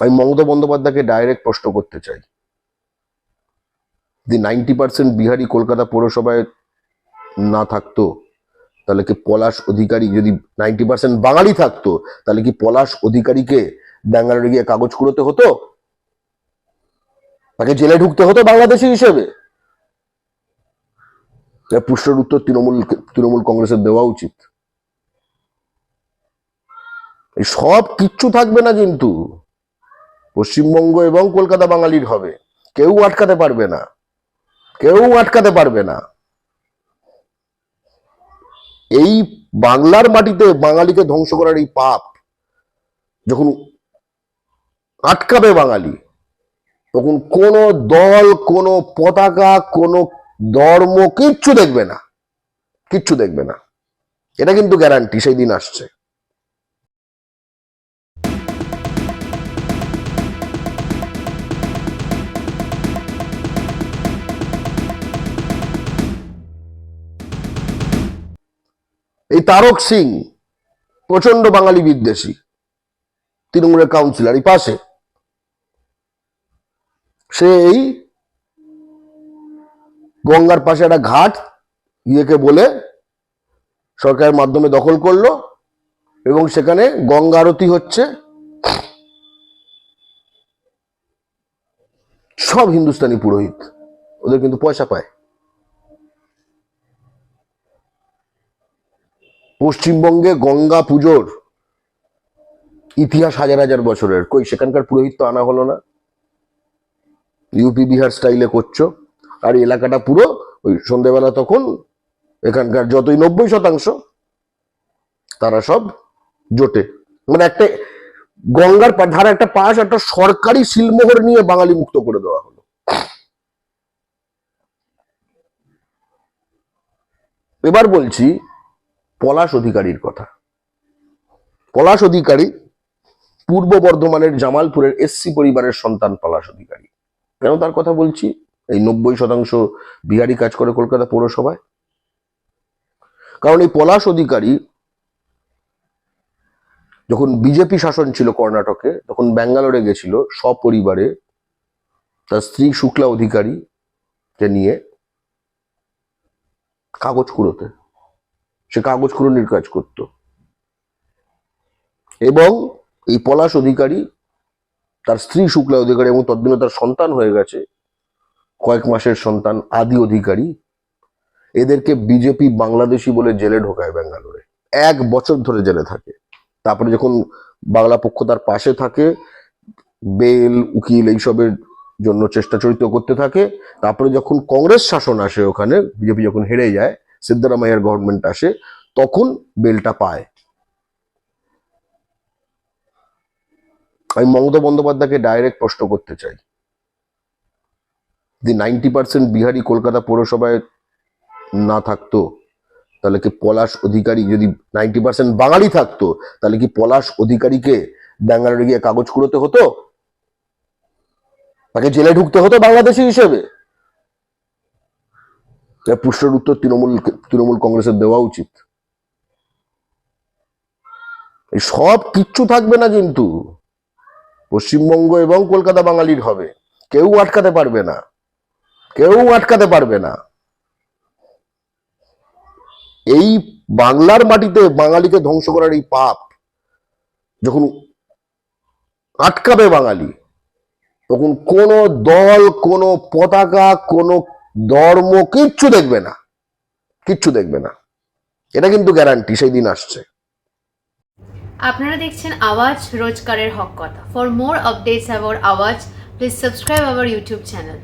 আমি মমতা বন্দ্যোপাধ্যায়কে ডাইরেক্ট প্রশ্ন করতে চাই। যদি নাইনটি পার্সেন্ট বিহারি কলকাতা পৌরসভায় না থাকতো, তাহলে কি পলাশ অধিকারী যদি নাইনটি পার্সেন্ট বাঙালি থাকতো, তাহলে কি পলাশ অধিকারীকে ব্যাঙ্গালোরে গিয়ে কাগজ কুড়োতে হতো? তাকে জেলে ঢুকতে হতো বাংলাদেশি হিসেবে? প্রশ্নের উত্তর তৃণমূল তৃণমূল কংগ্রেসের দেওয়া উচিত। সব কিচ্ছু থাকবে না কিন্তু। পশ্চিমবঙ্গ এবং কলকাতা বাঙালির হবে। কেউ আটকাতে পারবে না। কেউ আটকাতে পারবে না। এই বাংলার মাটিতে বাঙালিকে ধ্বংস করার এই পাপ, যখন আটকাবে বাঙালি, তখন কোনো দল, কোনো পতাকা, কোনো ধর্ম কিচ্ছু দেখবে না। কিচ্ছু দেখবে না। এটা কিন্তু গ্যারান্টি, সেই দিন আসছে। এই তারক সিং প্রচণ্ড বাঙালি বিদ্বেষী, তৃণমূলের কাউন্সিলর এই পাশে। সে এই গঙ্গার পাশে একটা ঘাট ইয়েকে বলে সরকারের মাধ্যমে দখল করল এবং সেখানে গঙ্গা আরতি হচ্ছে। সব হিন্দুস্তানি পুরোহিত, ওদের কিন্তু পয়সা পায়। পশ্চিমবঙ্গে গঙ্গা পুজোর ইতিহাস হাজার হাজার বছরের। কই, সেখানকার পুরোহিত আনা হলো না। ইউপি, বিহার স্টাইলে করছ। আর এলাকাটা পুরো ওই সন্ধেবেলা তখন এখানকার যতই নব্বই শতাংশ, তারা সব জোটে। মানে একটা গঙ্গার ধারে একটা পাশ, একটা সরকারি শিলমোহর নিয়ে বাঙালি মুক্ত করে দেওয়া হলো। এবার বলছি পলাশ অধিকারীর কথা। পলাশ অধিকারী পূর্ব বর্ধমানের জামালপুরের এসসি পরিবারের সন্তান পলাশ অধিকারী। কেন তার কথা বলছি? এই নব্বই শতাংশ বিহারি কাজ করে কলকাতা পৌরসভায়। কারণ এই পলাশ অধিকারী যখন বিজেপি শাসন ছিল কর্ণাটকে, তখন ব্যাঙ্গালোরে গেছিল সপরিবারে তার স্ত্রী শুক্লা অধিকারী কে নিয়ে কাগজ কুড়োতে। সে কাগজ কুড়োনির কাজ করত। এবং এই পলাশ অধিকারী তার স্ত্রী শুক্লা অধিকারী এবং তদ্দিনে তার সন্তান হয়ে গেছে, কয়েক মাসের সন্তান আদি অধিকারী। এদেরকে বিজেপি বাংলাদেশি বলে জেলে ঢোকায় ব্যাঙ্গালোরে। এক বছর ধরে জেলে থাকে। তারপরে যখন বাংলা পক্ষ তার পাশে থাকে, বেল, উকিল এইসবের জন্য চেষ্টা চরিত্র করতে থাকে। তারপরে যখন কংগ্রেস শাসন আসে ওখানে, বিজেপি যখন হেরে যায় সিদ্ধারামাইয়ার গভর্নমেন্ট আসে, তখন বেলটা পায়। আমি মমতা বন্দ্যোপাধ্যায়কে ডাইরেক্ট প্রশ্ন করতে চাই। যদি নাইনটি পার্সেন্ট বিহারি কলকাতা পৌরসভায় না থাকতো, তাহলে কি পলাশ অধিকারী যদি নাইনটি পার্সেন্ট বাঙালি থাকতো, তাহলে কি পলাশ অধিকারীকে ব্যাঙ্গালোরে গিয়ে কাগজ কুড়োতে হতো? তাকে জেলে ঢুকতে হতো বাংলাদেশি হিসেবে? প্রশ্নের উত্তর তৃণমূল তৃণমূল কংগ্রেসের দেওয়া উচিত। সব কিচ্ছু থাকবে না কিন্তু। পশ্চিমবঙ্গ এবং কলকাতা বাঙালির হবে। কেউ আটকাতে পারবে না। কেউ আটকাতে পারবে না। এই বাংলার মাটিতে বাঙালিকে ধ্বংস করার এই পাপ, যখন আটকাবে বাঙালি, তখন কোনো দল, কোনো পতাকা, কোনো ধর্ম কিচ্ছু দেখবে না। কিচ্ছু দেখবে না। এটা কিন্তু গ্যারান্টি সেই দিন আসছে। আপনারা দেখছেন আওয়াজ রোজকারের হক কথা। For more updates about Awaaz please subscribe our YouTube channel